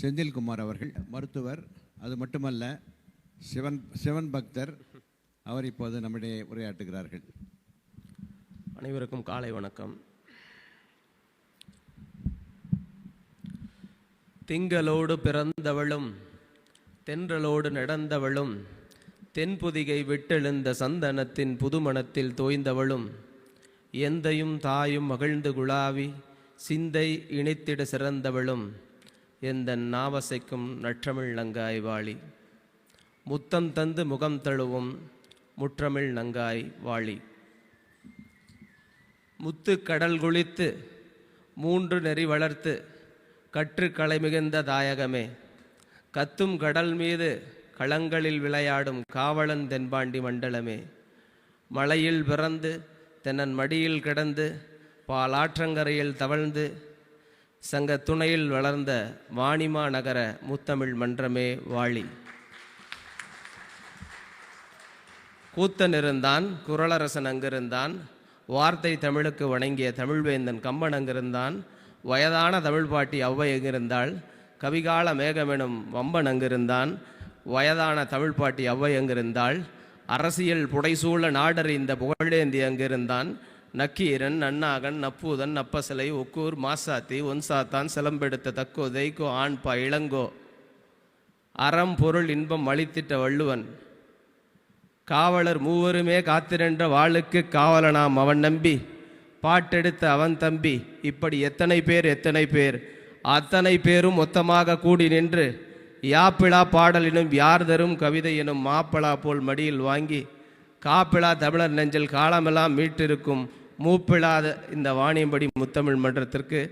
செந்தில்குமார் அவர்கள் மருத்துவர் அது மட்டுமல்ல சிவன் சிவன் பக்தர் அவர் இப்போது நம்மிடையே உரையாற்றுகிறார்கள். அனைவருக்கும் காலை வணக்கம். திங்களோடு பிறந்தவளும் தென்றலோடு நடந்தவளும் தென்புதிகை விட்டெழுந்த சந்தனத்தின் புதுமணத்தில் தோய்ந்தவளும் எந்தையும் தாயும் மகிழ்ந்து குழாவி சிந்தை இணைத்திட சிறந்தவளும் எந்த நாவசைக்கும் நற்றமிழ் நங்காய் வாழி. முத்தம் தந்து முகம் தழுவும் முற்றமிழ் நங்காய் வாழி. முத்து கடல் குளித்து மூன்று நெறி வளர்த்து கற்று கலை மிகுந்த தாயகமே. கத்தும் கடல் மீது களங்களில் விளையாடும் காவலன் தென்பாண்டி மண்டலமே. மலையில் பிறந்து தென்னன் மடியில் கிடந்து பாலாற்றங்கரையில் தவழ்ந்து சங்க துணையில் வளர்ந்த வாணிமா நகர முத்தமிழ் மன்றமே வாழி. கூத்தன் இருந்தான் குரளரசன் அங்கிருந்தான் வார்த்தை தமிழுக்கு வணங்கிய தமிழ்வேந்தன் கம்பன் அங்கிருந்தான் வயதான தமிழ் பாட்டி ஔவை எங்கிருந்தாள் கவிகால மேகமெனும் வம்பன் அங்கிருந்தான் வயதான தமிழ் பாட்டி ஔவை அங்கிருந்தாள் அரசியல் புடைசூழ நாடறிந்த புகழேந்தி அங்கிருந்தான் நக்கீரன் நன்னாகன் நப்பூதன் நப்பசலை ஒக்கூர் மாசாத்தி ஒன்சாத்தான் சிலம்பெடுத்த தக்கோ தெய்கோ ஆண்பா இளங்கோ. அறம் பொருள் இன்பம் அளித்திட்ட வள்ளுவன். காவலர் மூவருமே காத்திரன்ற வாளுக்கு காவலனாம் அவன் நம்பி பாட்டெடுத்த அவன் தம்பி. இப்படி எத்தனை பேர் எத்தனை பேர்? அத்தனை பேரும் மொத்தமாக கூடி நின்று யாப்பிழா பாடலினும் யார் தரும் கவிதை எனும் மாப்பிளா போல் மடியில் வாங்கி காப்பிழா தமிழர் நெஞ்சில் காலமெல்லாம் மீட்டிருக்கும் மூப்பிழாத இந்த வாணியம்படி முத்தமிழ் மன்றத்திற்கு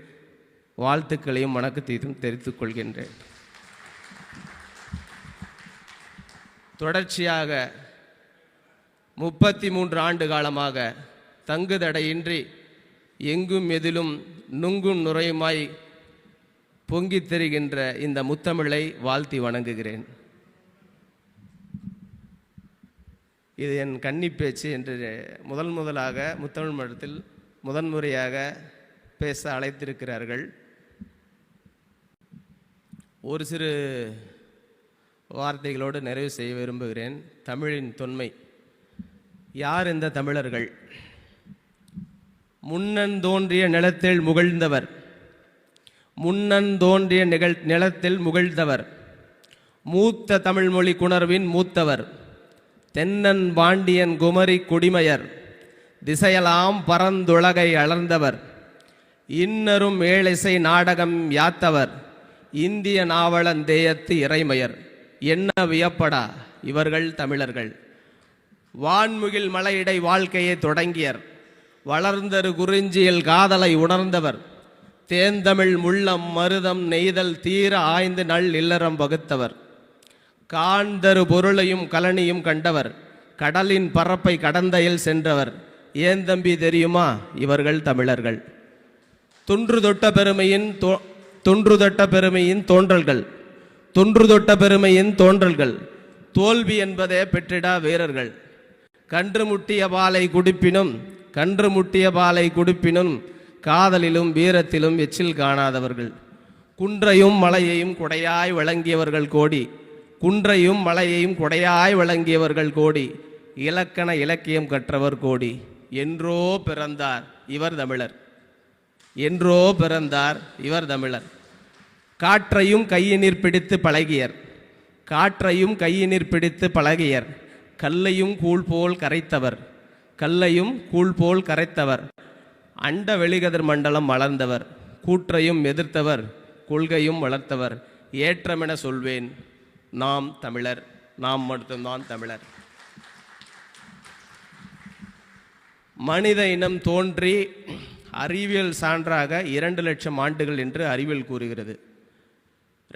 வாழ்த்துக்களையும் வணக்கத்தையும் தெரிவித்துக் கொள்கின்றேன். தொடர்ச்சியாக முப்பத்தி மூன்று ஆண்டு காலமாக தங்குதடையின்றி எங்கும் எதிலும் நுங்கும் நுரையுமாய் பொங்கித் தெரிகின்ற இந்த முத்தமிழை வாழ்த்தி வணங்குகிறேன். இது என் கன்னி பேச்சு என்று முதல் முதலாக முத்தமிழ் மடத்தில் முதன்முறையாக பேச அழைத்திருக்கிறார்கள். ஒரு சிறு வார்த்தைகளோடு நிறைவு செய்ய விரும்புகிறேன். தமிழின் தொன்மை. யார் இந்த தமிழர்கள்? முன்னன் தோன்றிய நிலத்தில் முகிழ்ந்தவர். முன்னன் தோன்றிய நிகழ் நிலத்தில் முகிழ்ந்தவர். மூத்த தமிழ்மொழி குணர்வின் மூத்தவர். தென்னன் பாண்டியன் குமரி குடிமையர் திசையலாம் பரந்துலகை அளர்ந்தவர். இன்னரும் ஏழிசை நாடகம் யாத்தவர் இந்திய நாவலன் தேயத்து இறைமையர். என்ன வியப்படா இவர்கள் தமிழர்கள். வான்முகில் மலையிடை வாழ்க்கையை தொடங்கியர். வளர்ந்தரு குறிஞ்சியில் காதலை உணர்ந்தவர். தேந்தமிழ் முள்ளம் மருதம் நெய்தல் தீர ஆய்ந்து நல் இல்லறம் வகுத்தவர். காண்தரு பொருளையும் கலனியும் கண்டவர். கடலின் பரப்பை கடந்தையில் சென்றவர். ஏன் தம்பி தெரியுமா? இவர்கள் தமிழர்கள். தொன்று தொட்ட பெருமையின் தோ- தொன்று தொட்ட பெருமையின் தோன்றல்கள். தொன்று தொட்ட பெருமையின் தோன்றல்கள். தோல்வி என்பதே பெற்றிடா வீரர்கள். கன்று முட்டிய பாலை குடிப்பினும் கன்று முட்டிய பாலை குடிப்பினும் காதலிலும் வீரத்திலும் எச்சில் காணாதவர்கள். குன்றையும் மலையையும் குடையாய் வழங்கியவர்கள் கோடி. குன்றையும் மலையையும் குடையாய் வழங்கியவர்கள் கோடி. இலக்கண இலக்கியம் கற்றவர் கோடி. என்றோ பிறந்தார் இவர் தமிழர். என்றோ பிறந்தார் இவர் தமிழர். காற்றையும் கையினிற் பிடித்து பழகியர். காற்றையும் கையினிற் பிடித்து பழகியர். கல்லையும் கூழ் போல் கரைத்தவர். கல்லையும் கூழ் போல் கரைத்தவர். அண்ட வெளிகதிர் மண்டலம் வளர்ந்தவர். கூற்றையும் எதிர்த்தவர். கொள்கையும் வளர்த்தவர். ஏற்றமென சொல்வேன். நாம் தமிழர் நாம் மட்டும்தான் தமிழர். மனித இனம் தோன்றி அறிவியல் சான்றாக இரண்டு லட்சம் ஆண்டுகள் என்று அறிவியல் கூறுகிறது.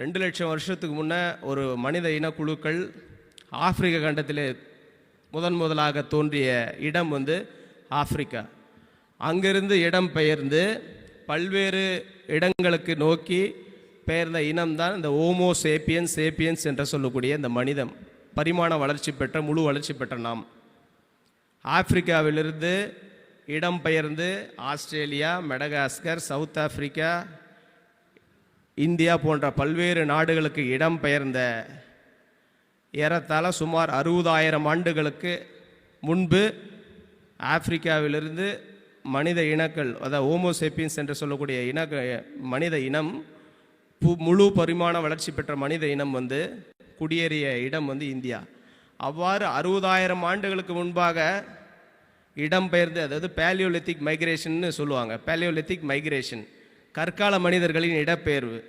ரெண்டு லட்சம் வருஷத்துக்கு முன்னே ஒரு மனித இனக்குழுக்கள் ஆப்பிரிக்க கண்டத்திலே முதன் முதலாக தோன்றிய இடம் வந்து ஆப்பிரிக்கா. அங்கிருந்து இடம் பெயர்ந்து பல்வேறு இடங்களுக்கு நோக்கி பெயர்ந்த இனம்தான் இந்த ஓமோ சேப்பியன்ஸ் சேப்பியன்ஸ் என்று சொல்லக்கூடிய இந்த மனிதம். பரிமாண வளர்ச்சி பெற்ற முழு வளர்ச்சி பெற்ற நாம். ஆப்பிரிக்காவிலிருந்து இடம்பெயர்ந்து Australia Madagascar South Africa India போன்ற பல்வேறு நாடுகளுக்கு இடம் பெயர்ந்த ஏறத்தாழ சுமார் அறுபதாயிரம் ஆண்டுகளுக்கு முன்பு ஆப்பிரிக்காவிலிருந்து மனித இனக்கள் அதாவது ஹோமோசேப்பியன்ஸ் என்று சொல்லக்கூடிய இன மனித இனம் முழு பரிமாண வளர்ச்சி பெற்ற மனித இனம் வந்து குடியேறிய இடம் வந்து இந்தியா. அவ்வாறு அறுபதாயிரம் ஆண்டுகளுக்கு முன்பாக இடம்பெயர்ந்து அதாவது பேலியோலித்திக் மைக்ரேஷன்னு சொல்லுவாங்க. பேலியோலித்திக் மைக்ரேஷன் கற்கால மனிதர்களின் இடப்பெயர்வு.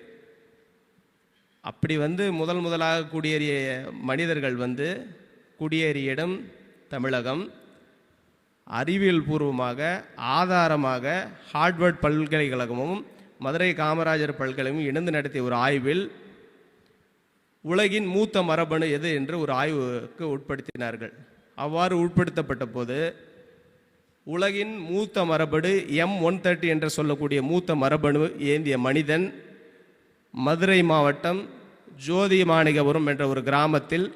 அப்படி வந்து முதல் முதலாக குடியேறிய மனிதர்கள் வந்து குடியேறிய இடம் தமிழகம். அறிவியல் பூர்வமாக ஆதாரமாக ஹார்ட்வர்ட் பல்கலைக்கழகமும் மதுரை காமராஜர் பல்கலையும் இணைந்து நடத்திய ஒரு ஆய்வில் உலகின் மூத்த மரபணு எது என்று ஒரு ஆய்வுக்கு உட்படுத்தினார்கள். அவ்வாறு உட்படுத்தப்பட்ட போது உலகின் மூத்த மரபணு எம் ஒன் தேர்ட்டி என்று சொல்லக்கூடிய மூத்த மரபணு ஏந்திய மனிதன் மதுரை மாவட்டம் ஜோதி மாணிகபுரம் என்ற ஒரு கிராமத்தில்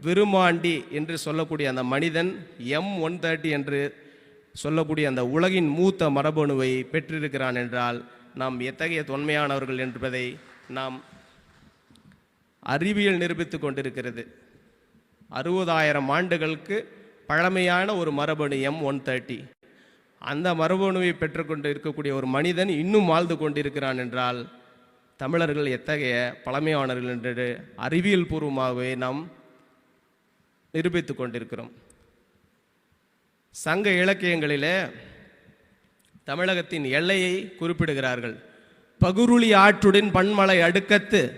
விருமாண்டி என்று சொல்லக்கூடிய அந்த மனிதன் எம் ஒன் தேர்ட்டி என்று சொல்லக்கூடிய அந்த உலகின் மூத்த மரபணுவை பெற்றிருக்கிறான் என்றால் நாம் எத்தகைய தொன்மையானவர்கள் என்பதை நாம் அறிவியல் நிரூபித்து கொண்டிருக்கிறது. அறுபதாயிரம் ஆண்டுகளுக்கு பழமையான ஒரு மரபணு எம் ஒன் தேர்ட்டி அந்த மரபணுவை பெற்றுக்கொண்டு இருக்கக்கூடிய ஒரு மனிதன் இன்னும் வாழ்ந்து கொண்டிருக்கிறான் என்றால் தமிழர்கள் எத்தகைய பழமையானவர்கள் என்று அறிவியல் பூர்வமாகவே நாம் நிரூபித்து கொண்டிருக்கிறோம். சங்க இலக்கியங்களிலே தமிழகத்தின் எல்லையை குறிப்பிடுகிறார்கள். பகுருளி ஆற்றுடன் பன்மலை அடுக்கத்து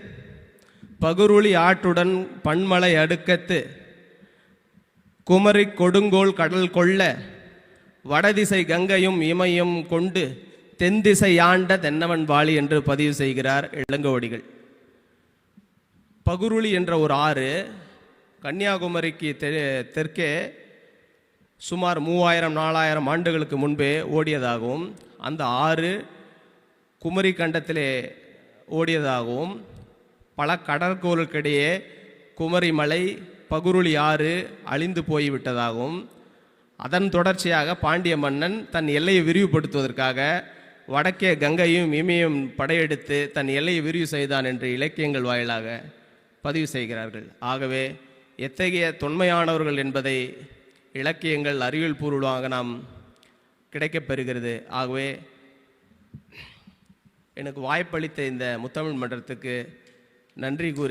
பகுருளி ஆற்றுடன் பன்மலை அடுக்கத்து குமரி கொடுங்கோல் கடல் கொள்ள வடதிசை கங்கையும் இமையும் கொண்டு தென்திசை ஆண்ட தென்னவன் வாளி என்று பதிவு செய்கிறார் இளங்கோடிகள். பகுருளி என்ற ஒரு ஆறு கன்னியாகுமரிக்கு தெ- தெற்கே சுமார் மூவாயிரம் நாலாயிரம் ஆண்டுகளுக்கு முன்பே ஓடியதாகவும் அந்த ஆறு குமரி கண்டத்திலே ஓடியதாகவும் பல கடற்கோளுக்கிடையே குமரி மலை பகுருளி ஆறு அழிந்து போய்விட்டதாகவும் அதன் தொடர்ச்சியாக பாண்டிய மன்னன் தன் எல்லையை விரிவுபடுத்துவதற்காக வடக்கே கங்கையும் இமையும் படையெடுத்து தன் எல்லையை விரிவு செய்தான் என்று இலக்கியங்கள் வாயிலாக பதிவு செய்கிறார்கள். ஆகவே எத்தகைய தொன்மையானவர்கள் என்பதை இலக்கியங்கள் அறிவியல் பூர்வமாக நாம் கிடைக்கப்பெறுகிறது ஆகவே எனக்கு வாய்ப்பளித்த இந்த முத்தமிழ் மன்றத்துக்கு நன்றி கூறி